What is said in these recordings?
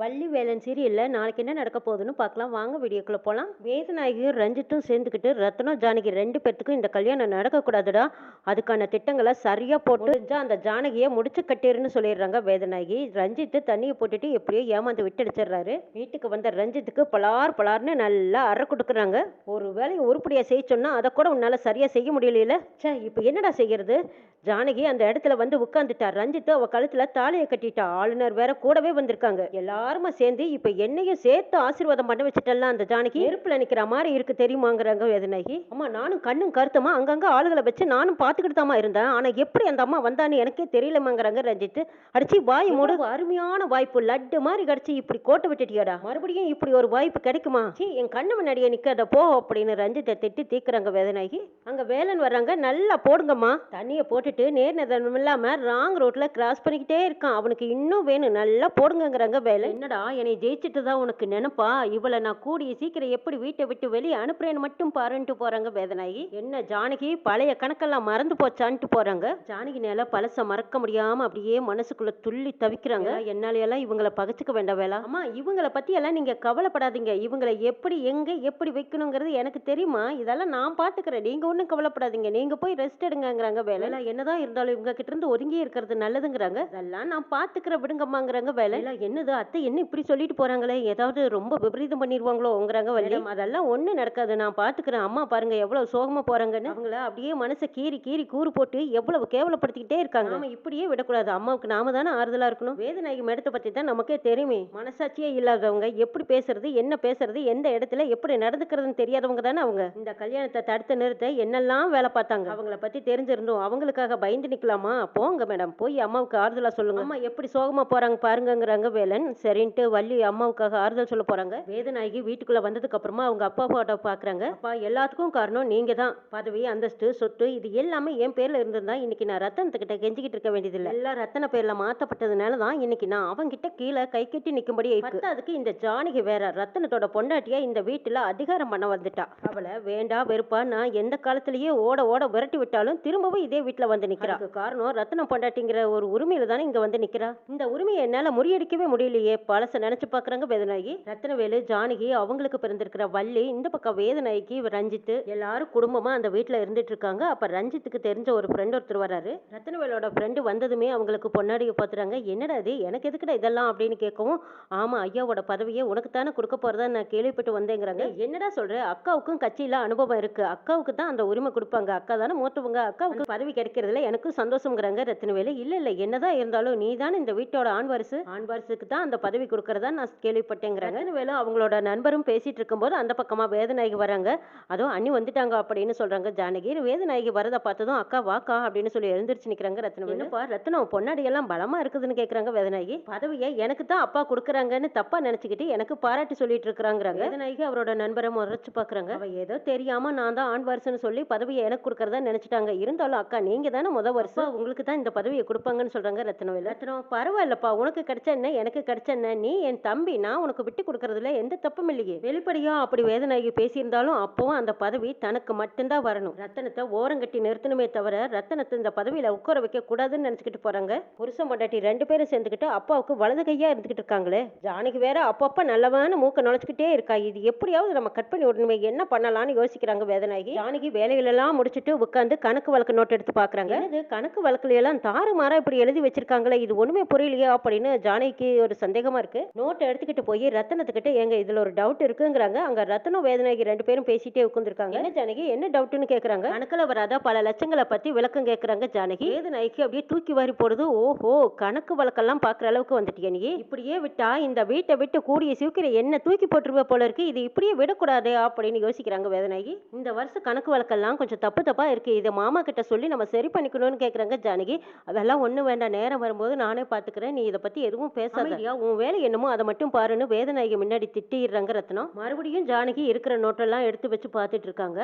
வள்ளி வேலன் சீரியலில் நாளைக்கு என்ன நடக்க போகுதுன்னு பார்க்கலாம். வாங்க வீடியோக்குள்ளே போகலாம் வேதநாயகியும் ரஞ்சித்தும் சேர்ந்துக்கிட்டு ரத்னம் ஜானகி ரெண்டு பேர்த்துக்கும் இந்த கல்யாணம் நடக்கக்கூடாதுடா. அதுக்கான திட்டங்களை சரியாக போட்டு முடிஞ்சா அந்த ஜானகியை முடிச்சு கட்டிருன்னு சொல்லிடுறாங்க வேதநாயகி. ரஞ்சித்து தண்ணியை போட்டுட்டு எப்படியோ ஏமாந்து விட்டடிச்சிடுறாரு. வீட்டுக்கு வந்த ரஞ்சித்துக்கு பலார் பலார்னு நல்லா அற கொடுக்குறாங்க. ஒரு வேலையை உருப்படியாக செய்ய சொன்னால் அதை கூட உன்னால் சரியாக செய்ய முடியலையில? ச்சே இப்போ என்னடா செய்கிறது ஜானகி அந்த இடத்துல வந்து உட்காந்துட்டா ரஞ்சித்து அவள் கழுத்தில் தாலியை கட்டிட்டா. ஆளுநர் வேற கூடவே வந்திருக்காங்க. எல்லாருமா சேர்ந்து இப்ப என்னையும் சேர்த்து ஆசீர்வாதம் பண்ண வச்சுட்டல அந்த ஜானகி? நெருப்புல நிக்கிற மாதிரி இருக்கு தெரியுமாங்கிறாங்க வேதனாகி அம்மா நானும் கண்ணும் கருத்துமா? அங்கங்க ஆளுகளை வச்சு நானும் பார்த்துக்கிட்டு தாமா இருந்தேன். ஆனா எப்படி அந்த அம்மா வந்தான்னு எனக்கே தெரியலமாங்கிறாங்க ரஞ்சித் அடிச்சு வாய் மூடு. அருமையான வாய்ப்பு லட்டு மாதிரி கடிச்சு இப்படி கோட்டை விட்டுட்டியாடா. மறுபடியும் இப்படி ஒரு வாய்ப்பு கிடைக்குமா? சீ என் கண்ணு முன்னாடியே நிக்காத போ அப்படின்னு ரஞ்சித்தை திட்டி தீக்குறாங்க வேதனாகி அங்க வேலன் வர்றாங்க நல்லா போடுங்கம்மா. தண்ணியை போட்டுட்டு நேர் நிதனம் இல்லாம ராங் ரோட்ல கிராஸ் பண்ணிக்கிட்டே இருக்கான். அவனுக்கு இன்னும் வேணும் நல்லா போடுங்கங்கிறாங்க வேலை என்னடா என்னை ஜெயிச்சுட்டு தான் உனக்கு நினைப்பா? இவளை நான் கூடிய சீக்கிரம் எப்படி வீட்டை விட்டு வெளியே அனுப்புறேன்னு மட்டும் பாருன்ட்டு போறாங்க வேதனாகி என்ன ஜானகி பழைய கணக்கெல்லாம் மறந்து போச்சான்ட்டு போறாங்க? ஜானகி நேல பழச மறக்க முடியாம அப்படியே மனசுக்குள்ள துள்ளி தவிக்கிறாங்க. என்னாலையெல்லாம் இவங்களை பகச்சுக்க வேண்டாம் வேலை. அம்மா இவங்களை பத்தி எல்லாம் நீங்க கவலைப்படாதீங்க. இவங்களை எப்படி எங்க எப்படி வைக்கணுங்கிறது எனக்கு தெரியுமா? இதெல்லாம் நான் பாத்துக்கிறேன். நீங்க ஒன்றும் கவலைப்படாதீங்க. நீங்க போய் ரெஸ்ட் எடுங்கங்கிறாங்க வேலை. என்னதான் இருந்தாலும் இவங்க கிட்ட இருந்து ஒதுங்கி இருக்கிறது நல்லதுங்கிறாங்க. அதெல்லாம் நான் பாத்துக்கிற விடுங்கம்மாங்கிறாங்க வேலை என்னது? அத்தை என்ன இப்படி சொல்லிட்டு போறாங்களே? ஏதாவது ரொம்ப விபரீதம் பண்ணிடுவாங்களோங்கிறாங்க வள்ளி? அதெல்லாம் ஒண்ணும் நடக்காது. நான் பாத்துக்கிறேன். அம்மா பாருங்க எவ்வளவு சோகமா போறாங்கன்னு. அவங்கள அப்படியே மனசை கீறி கீறி கூறு போட்டு எவ்வளவு கேவலப்படுத்திக்கிட்டே இருக்காங்க. நாம இப்படியே விடக்கூடாது. அம்மாவுக்கு நாம தானே ஆறுதலா இருக்கணும். வேதநாயகி மேடத்தை பத்தி தான் நமக்கே தெரியுமே. மனசாட்சியே இல்லாதவங்க எப்படி பேசுறது என்ன பேசுறது எந்த இடத்துல எப்படி நடந்துக்கிறதுன்னு தெரியாதவங்க தானே அவங்க. இந்த கல்யாணத்தை தடுத்து நிறுத்த என்னெல்லாம் வேலை பார்த்தாங்க? அவங்கள பத்தி தெரிஞ்சிருந்தோம். அவங்களுக்காக பயந்து நிக்கலாமா? போங்க மேடம். போய் அம்மாவுக்கு ஆறுதலா சொல்லுங்க. அம்மா எப்படி சோகமா போறாங்க பாருங்கங்கிறாங்க வேலன். சரின்ட்டு வள்ளி அம்மாவுக்காக ஆறுதல் சொல்ல போறாங்க. வேதநாயகி வீட்டுக்குள்ள வந்ததுக்கு அப்புறமா அவங்க அப்பா போட்டோ பாக்குறாங்க. அப்பா எல்லாத்துக்கும் காரணம் நீங்க தான் பதவி அந்தஸ்து சொத்து இது எல்லாமே என் பேர்ல இருந்திருந்தா இன்னைக்கு நான் ரத்தனத்துக்கிட்ட கெஞ்சிக்கிட்டு இருக்க வேண்டியதில்லை. எல்லாம் ரத்தன பேர்ல மாத்தப்பட்டதுனால தான் இன்னைக்கு நான் அவங்கிட்ட கீழே கை கட்டி நிக்கும்படி அதுக்கு இந்த ஜானகி வேற ரத்தனத்தோட பொண்டாட்டியா இந்த வீட்டுல அதிகாரம் பண்ண வந்துட்டா. அவளை வேண்டா வெறுப்பா நான் எந்த காலத்திலயே ஓட ஓட விரட்டி விட்டாலும் திரும்பவும் இதே வீட்டுல வந்து நிக்கிறா. காரணம் ரத்னம் பொண்டாட்டிங்கிற ஒரு உரிமையில தானே இங்க வந்து நிக்கிறா? இந்த உரிமையை என்னால முறியடிக்கவே முடியலையே. பழச நினைச்சு பாக்குறாங்க வேதநாயகி ரத்னவேலு ஜானகி அவங்களுக்கு பிறந்திருக்கிற வள்ளி இந்த பக்கம் வேதநாயகி ரஞ்சித்து எல்லாரும் குடும்பமா அந்த வீட்டுல இருந்துட்டு இருக்காங்க அப்ப ரஞ்சித்துக்கு தெரிஞ்ச ஒரு ஃப்ரெண்ட் ஒருத்தர் வராரு. ரத்னவேலோட ஃப்ரெண்டு வந்ததுமே அவங்களுக்கு பொன்னாடியை பாத்துறாங்க. என்னடா இது? எனக்கு எதுக்குடா இதெல்லாம்? அப்படின்னு கேட்கவும் ஆமா ஐயாவோட பதவியை உனக்கு தானே கொடுக்க போறதா நான் கேள்விப்பட்டு வந்தேங்கிறாங்க. என்னடா சொல்ற? அக்காவுக்கும் கட்சியில அனுபவம் இருக்கு. அக்காவுக்கு தான் அந்த உரிமை கொடுப்பாங்க. அக்கா தானே மூத்தவங்க. அக்காவுக்கு பதவி கிடைக்கிறதுல எனக்கும் சந்தோஷம்ங்கிறாங்க ரத்னவேலு இல்ல இல்ல. என்னதான் இருந்தாலும் நீ தானே இந்த வீட்டோட ஆண் வாரிசு. ஆண் வாரிசுக்கு தான் அந்த பதவி கொடுக்கறதா நான் கேள்விப்பட்டேங்கிறாங்க. ரத்னவேலு அவங்களோட நண்பரும் பேசிட்டு இருக்கும்போது அந்த பக்கமா வேதநாயகி வராங்க. அதுவும் அண்ணி வந்துட்டாங்க அப்படின்னு சொல்றாங்க ஜானகி. வேதநாயகி வரதை பார்த்ததும் அக்கா வாக்கா அப்படின்னு சொல்லி எழுந்திருச்சு நிக்கிறாங்க ரத்னவேலு. என்னப்பா ரத்னம் பொன்னாடி எல்லாம் பலமா இருக்குதுன்னு கேக்குறாங்க வேதநாயகி. பதவியை எனக்கு தான் அப்பா கொடுக்குறாங்கன்னு தப்பா நினைச்சுக்கிட்டு எனக்கு பாராட்டி சொல்லிட்டு இருக்கிறாங்கிறாங்க. வேதநாயகி அவரோட நண்பரை முறைச்சு பாக்குறாங்க. அவ ஏதோ தெரியாம நான் தான் ஆண் வாரிசுன்னு சொல்லி பதவியை எனக்கு கொடுக்கறதா நினைச்சிட்டாங்க. இருந்தாலும் அக்கா நீங்க தானே முத வருஷம் உங்களுக்கு தான் இந்த பதவியை கொடுப்பாங்கன்னு சொல்றாங்க ரத்னவேலு. ரத்னம் பரவாயில்லப்பா. உனக்கு கிடைச்ச என்ன? எனக்கு கிடைச்ச என்ன? நீ என் தம்பி. நான் உனக்கு விட்டு கொடுக்கறதுல எந்த தப்பும் இல்லையே. வெளிப்படையா அப்படி வேதநாயகி பேசியிருந்தாலும் அப்பவும் அந்த பதவி தனக்கு மட்டும்தான் வரணும். ரத்தனத்தை ஓரங்கட்டி நிறுத்தணுமே தவிர ரத்தனத்தை இந்த பதவியில உட்கார வைக்க கூடாதுன்னு நினச்சிக்கிட்டு போறாங்க. புருஷன் பொண்டாட்டி ரெண்டு பேரும் சேர்ந்துக்கிட்டு அப்பாவுக்கு வலது கையா இருந்துகிட்டு இருக்காங்களே. ஜானகி வேற அப்பப்ப நல்லவான மூக்க நுழைச்சுக்கிட்டே இருக்கா. இது எப்படியாவது நம்ம கட் பண்ணி விடணுமே. என்ன பண்ணலாம்னு யோசிக்கிறாங்க வேதநாயகி. ஜானகி வேலைகளெல்லாம் முடிச்சிட்டு உட்காந்து கணக்கு வழக்கு நோட் எடுத்து பாக்குறாங்க. இது கணக்கு வழக்குல எல்லாம் தாறுமாறா இப்படி எழுதி வச்சிருக்காங்களே. இது ஒண்ணுமே புரியலையா அப்படின்னு ஜானகிக்கு ஒரு சந்தேகம் இருக்கு. நோட்டை எடுத்துக்கிட்டு போய் ரத்தனத்துக்கிட்ட எங்க இதுல ஒரு டவுட் இருக்குங்கிறாங்க. அங்க ரத்தனம் வேதநாயகி ரெண்டு பேரும் பேசிட்டே உட்காந்துருக்காங்க என்ன ஜானகி? என்ன டவுட்னு கேக்குறாங்க? கணக்குல வராத? பல லட்சங்களை பத்தி விளக்கம் கேக்குறாங்க ஜானகி. வேதநாயகி அப்படியே தூக்கி வாரி போடுது. ஓஹோ கணக்கு வழக்கெல்லாம் பாக்குற அளவுக்கு வந்துட்டியா நீ. இப்படியே விட்டா இந்த வீட்டை விட்டு கூடிய சீக்கிரம் என்ன தூக்கி போட்டுருவ போல இருக்கு. இது இப்படியே விடக்கூடாதே அப்படின்னு யோசிக்கிறாங்க வேதநாயகி. இந்த வருஷம் கணக்கு வழக்கெல்லாம் கொஞ்சம் தப்பு தப்பா இருக்கு. இதை மாமா கிட்ட சொல்லி நம்ம சரி பண்ணிக்கணும்னு கேக்குறாங்க ஜானகி. அதெல்லாம் ஒண்ணு வேண்டாம். நேரம் வரும்போது நானே பாத்துக்கிறேன். நீ இதை பத்தி எதுவும் பேசாதயா உன் வேலை என்னமோ அதை மட்டும் பாருன்னு வேதநாயகி முன்னாடி திட்டிடுறாங்க ரத்னம். மறுபடியும் ஜானகி இருக்கிற நோட்டெல்லாம் எடுத்து வச்சு பார்த்துட்டு இருக்காங்க.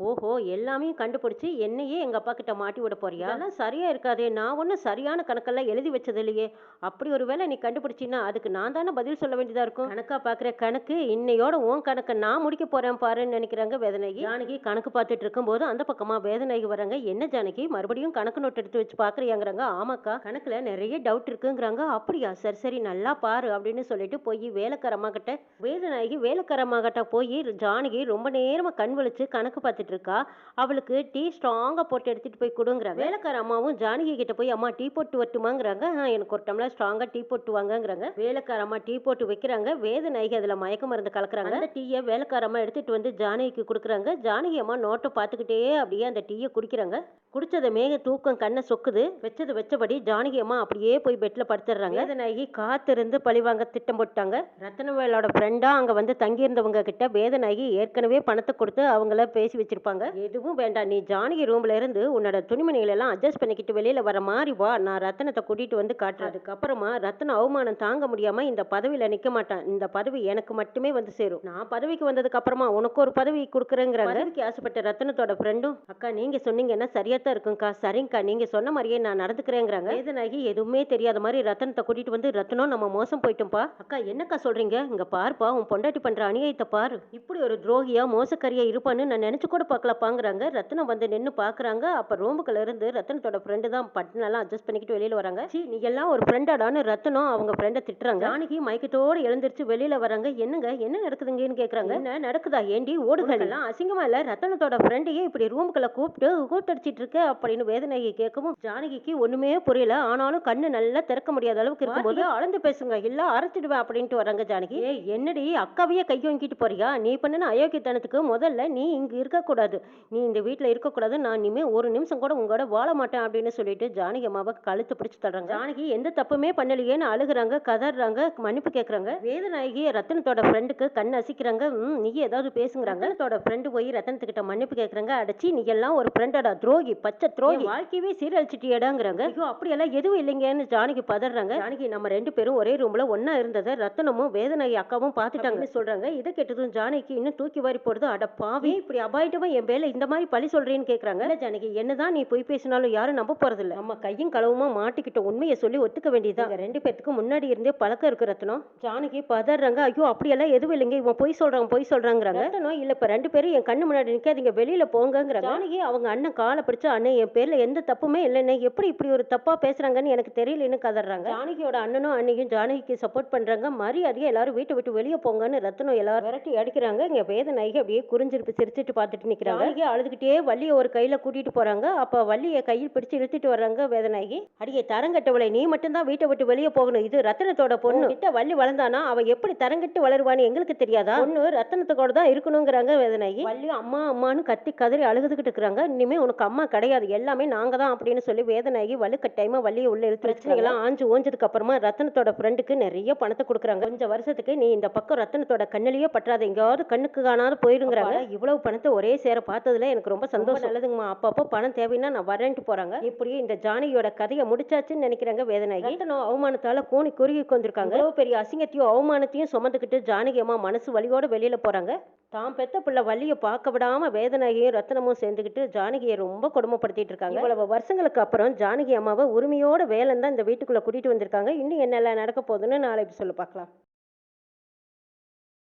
ஓஹோ எல்லாமே கண்டுபிடிச்சி என்னையே எங்க அப்பா கிட்ட மாட்டி விட போறியா? அதெல்லாம் சரியா இருக்காதே நான் ஒன்றும் சரியான கணக்கெல்லாம் எழுதி வச்சது இல்லையே அப்படி ஒரு வேளை நீ கண்டுபிடிச்சின்னா அதுக்கு நான் தானே பதில் சொல்ல வேண்டியதா இருக்கும்? கணக்கா பாக்குற கணக்கு இன்னையோட உன் கணக்கை நான் முடிக்க போறேன் பாருன்னு நினைக்கிறாங்க வேதனைகி ஜானகி கணக்கு பார்த்துட்டு இருக்கும்போது அந்த பக்கமா வேதனைகி வராங்க என்ன ஜானகி மறுபடியும் கணக்கு நோட் எடுத்து வச்சு பாக்குறியாங்கிறாங்க. ஆமாக்கா. கணக்குல நிறைய டவுட் இருக்குங்கிறாங்க. அப்படியா? சரி சரி நல்லா பாரு அப்படின்னு சொல்லிட்டு போய் வேலைக்கார அம்மா கிட்ட வேதநாயகி வேலைக்கார அம்மா கிட்ட போய் ஜானகி ரொம்ப நேரமா கண் விழிச்சு கணக்கு பார்த்துட்டு இருக்கா அவளுக்கு டீ ஸ்ட்ராங்கா போட்டு எடுத்துட்டு போய் கொடுங்கிறாங்க. வேலைக்கார அம்மாவும் ஜானகி கிட்ட போய் அம்மா டீ போட்டு வரட்டுமாங்கிறாங்க எனக்கு ஒரு டம்ளர் ஸ்ட்ராங்கா டீ போட்டு வாங்கங்கிறாங்க. வேலைக்கார அம்மா டீ போட்டு வைக்கிறாங்க. வேதநாயகி அதுல மயக்க மருந்து கலக்குறாங்க. அந்த டீயை வேலைக்கார அம்மா எடுத்துட்டு வந்து ஜானகிக்கு கொடுக்குறாங்க. ஜானகி அம்மா நோட்டை பார்த்துக்கிட்டே அப்படியே அந்த டீயை குடிக்கிறாங்க. குடிச்சதை மேக தூக்கம் கண்ணை சொக்குது. வச்சது வச்சபடி ஜானகி அம்மா அப்படியே போய் பெட்ல படுத்துடுறாங்க வேதநாயகி காத்திருந்து பழிவாங்க திட்டம் போட்டாங்க. ரத்னவேலோட ஃப்ரெண்டா அங்க வந்து தங்கியிருந்தவங்க கிட்ட வேதநாயகி ஏற்கனவே பணத்தை கொடுத்து அவங்கள பேசி வச்சிருப்பாங்க எதுவும் வேண்டாம் நீ ஜானகி ரூம்ல இருந்து உன்னோட துணிமணிகள் எல்லாம் அட்ஜஸ்ட் பண்ணிக்கிட்டு வெளியில வர மாதிரி வா. நான் ரத்தனத்தை கூட்டிட்டு வந்து காட்டுறேன். அதுக்கப்புறமா ரத்தன அவமானம் தாங்க முடியாம இந்த பதவியில நிக்க மாட்டான். இந்த பதவி எனக்கு மட்டுமே வந்து சேரும். நான் பதவிக்கு வந்ததுக்கு அப்புறமா உனக்கு ஒரு பதவி கொடுக்குறேங்கிற பதவிக்கு ஆசைப்பட்ட ரத்தனத்தோட ஃப்ரெண்டும் அக்கா நீங்க சொன்னீங்கன்னா சரியா தான் இருக்கும்க்கா. சரிங்கக்கா நீங்க சொன்ன மாதிரியே நான் நடந்துக்கிறேங்கிறாங்க. வேதனாகி எதுவுமே தெரியாத மாதிரி ரத்தனத்தை கூட்டிட்டு வந்து ரத்தனம் நம்ம மோசம் போயிட்டோம்ப்பா அக்கா என்னக்கா சொல்றீங்க? இங்க பாருப்பா உன் பொண்டாட்டி பண்ற அநியாயத்தை பாரு. இப்படி ஒரு துரோகியா மோசக்காரியா இருப்பான்னு நான் நினைச்சு கூட பார்க்கலப்பாங்கிறாங்க. ரத்னம் வந்து நின்னு பாக்குறாங்க அப்ப ரூமுக்குள்ள இருந்து ரத்தனத்தோட ஃப்ரெண்டு தான் பட்டனெல்லாம் அட்ஜஸ்ட் பண்ணிக்கிட்டு வெளியில வராங்க. சீ நீ எல்லாம் ஒரு ஃப்ரெண்டாடான்னு ரத்தனம் அவங்க ஃப்ரெண்டை திட்டுறாங்க. ஜானகி மயக்கத்தோடு எழுந்திருச்சு வெளியில வராங்க. என்னங்க என்ன நடக்குதுங்கன்னு கேக்குறாங்க. என்ன நடக்குதா ஏண்டி ஓடுகள் எல்லாம் அசிங்கமா இல்ல? ரத்தனத்தோட ஃப்ரெண்டையே இப்படி ரூமுக்குள்ள கூப்பிட்டு கூட்டடிச்சிட்டு இருக்க? அப்படின்னு வேதனையை கேட்கவும் ஜானகிக்கு ஒண்ணுமே புரியல. ஆனாலும் கண்ணு நல்லா திறக்க முடியாத அளவுக்கு இருக்கும்போது அளந்து பேசுங்க. இல்ல அரைச்சிடுவேன் அப்படின்ட்டு வராங்க ஜானகி. என்னடி அக்காவையே கை வாங்கிட்டு போறியா? நீ பண்ணின அயோக்கியத்தனத்துக்கு முதல்ல நீ இங்க இருக்கக்கூடாது நீ இந்த வீட்டில் இருக்கக்கூடாது. நான் இனிமே ஒரு நிமிஷம் கூட உங்களோட வாழ மாட்டேன் அப்படின்னு சொல்லிட்டு ஜானகி அம்மாவை கழுத்து பிடிச்சி தர்றாங்க ஜானகி எந்த தப்புமே பண்ணலையேன்னு அழுகுறாங்க கதறாங்க மன்னிப்பு கேட்குறாங்க வேதநாயகி ரத்தனத்தோட ஃப்ரெண்டுக்கு கண் அசிக்கிறாங்க. ம் நீ ஏதாவது பேசுங்கிறாங்க. ரத்தனத்தோட ஃப்ரெண்டு போய் ரத்தனத்துக்கிட்ட மன்னிப்பு கேட்குறாங்க அடைச்சி நீ எல்லாம் ஒரு ஃப்ரெண்டோட துரோகி பச்சை துரோகி. வாழ்க்கையவே சீரழிச்சிட்டியடாங்கிறாங்க. ஐயோ அப்படியெல்லாம் எதுவும் இல்லைங்கன்னு ஜானகி பதறாங்க. ஜானகி நம்ம ரெண்டு பேரும் ஒரே ரூம்ல ஒன்றா இருந்ததை ரத்தனமும் வேதநாயகி அக்காவும் பார்த்துட்டாங்கன்னு சொல்றாங்க. இதை கேட்டதும் ஜானகி இன்னும் தூக்கி வாரி போடுது. அட பாவி. இப்படி அபாயிட்டமா என் பேரில் இந்த மாதிரி பழி சொல்றேன்னு கேக்குறாங்க. இல்ல ஜானகி என்னதான் நீ பொய் பேசினாலும் யாரும் நம்ப போறது இல்ல நம்ம கையும் களவுமா மாட்டிக்கிட்ட உண்மையை சொல்லி ஒத்துக்க வேண்டியதுதான். ரெண்டு பேத்துக்கும் முன்னாடி இருந்தே பழக்கம் இருக்கு ரத்னம். ஜானகி பதறாங்க. ஐயோ அப்படியெல்லாம் எதுவும் இல்லைங்க. இவன் பொய் சொல்கிறாங்க பொய் சொல்றாங்கிறாங்க. ரத்னம் இல்ல இப்ப ரெண்டு பேரும் என் கண்ணு முன்னாடி நிக்காதீங்க. வெளியில போங்கங்கிறாங்க. ஜானகி அவங்க அண்ணன் காலை பிடிச்ச அண்ணன் என் பேர்ல எந்த தப்புமே இல்லைன்னு எப்படி இப்படி ஒரு தப்பா பேசுறாங்கன்னு எனக்கு தெரியலன்னு கதறாங்க. ஜானகியோட அண்ணனும் அன்னையும் ஜானகிக்கு சப்போர்ட் பண்றாங்க. மரியாதையா எல்லாரும் வீட்டை விட்டு வெளியே போங்கன்னு ரத்னம் எல்லாரும் விரட்டி அடிக்கிறாங்க. இங்க வேதநாயகி அப்படியே குறிஞ்சிருப்பு சிரிச்சிட்டு பார்த்துட்டு நிக்கிறாங்க ஜானகி அழுதுகிட்டே வள்ளியை ஒரு கையில கூட்டிட்டு போறாங்க. அப்ப வள்ளியை கையில் பிடிச்சு இழுத்துட்டு வர்றாங்க வேதநாயகி. அடியே தரங்கட்டவளை நீ மட்டும்தான் வீட்டை விட்டு வெளியே போகணும். இது ரத்தனத்தோட பொண்ணு. கிட்ட வள்ளி வளர்ந்தானா? அவ எப்படி தரங்கட்டு வளருவான்னு எங்களுக்கு தெரியாதா? பொண்ணு ரத்தனத்தோட தான் இருக்கணுங்கிறாங்க வேதநாயகி. வள்ளி அம்மா அம்மான்னு கத்தி கதறி அழுதுகிட்டு இருக்காங்க இனிமே உனக்கு அம்மா கிடையாது. எல்லாமே நாங்க தான் அப்படின்னு சொல்லி வேதநாயகி வலுக்கட்டாயமா வள்ளியை உள்ள இழுத்து பிரச்சனைகள்லாம் ஆஞ்சு ஓஞ்சதுக்கு அப்புறமா ரத்தனத்தோட ஃப்ரெண்டுக்கு நிறைய பணத்தை கொடுக்குறாங்க. கொஞ்சம் வருஷத்துக்கு நீ இந்த பக்கம் ரத்தனத்தோட கண்ணிலேயே பற்றாத. எங்கேயாவது கண்ணுக்கு காணாத போயிருங்கிறாங்க. இவ்வளவு பணத்தை ஒரே சேர பார்த்ததுல எனக்கு ரொம்ப சந்தோஷம். நல்லதுங்கம்மா. அப்பப்போ பணம் தேவைன்னா நான் வரேன்ட்டு போறாங்க. இப்படி இந்த ஜானகியோட கதையை முடிச்சாச்சுன்னு நினைக்கிறாங்க ரத்தனம் அவமானத்தால கூனி குறுகி கொண்டிருக்காங்க இவ்வளவு பெரிய அசிங்கத்தையும் அவமானத்தையும் சுமந்துக்கிட்டு ஜானகி அம்மா மனசு வலியோட வெளியில போறாங்க. தாம் பெத்த பிள்ளை வள்ளியை பார்க்க விடாம வேதநாயகியும் ரத்தனமும் சேர்ந்துக்கிட்டு ஜானகியை ரொம்ப கொடுமைப்படுத்திட்டு இருக்காங்க. இவ்வளவு வருஷங்களுக்கு அப்புறம் ஜானகி அம்மாவை உரிமையோட வேலன் தான் இந்த வீட்டுக்குள்ள கூட்டிட்டு வந்திருக்காங்க. இன்னும் என்னெல்லாம் நடக்க போகுதுன்னு நாளைக்கு சொல்ல பார்க்கலாம்.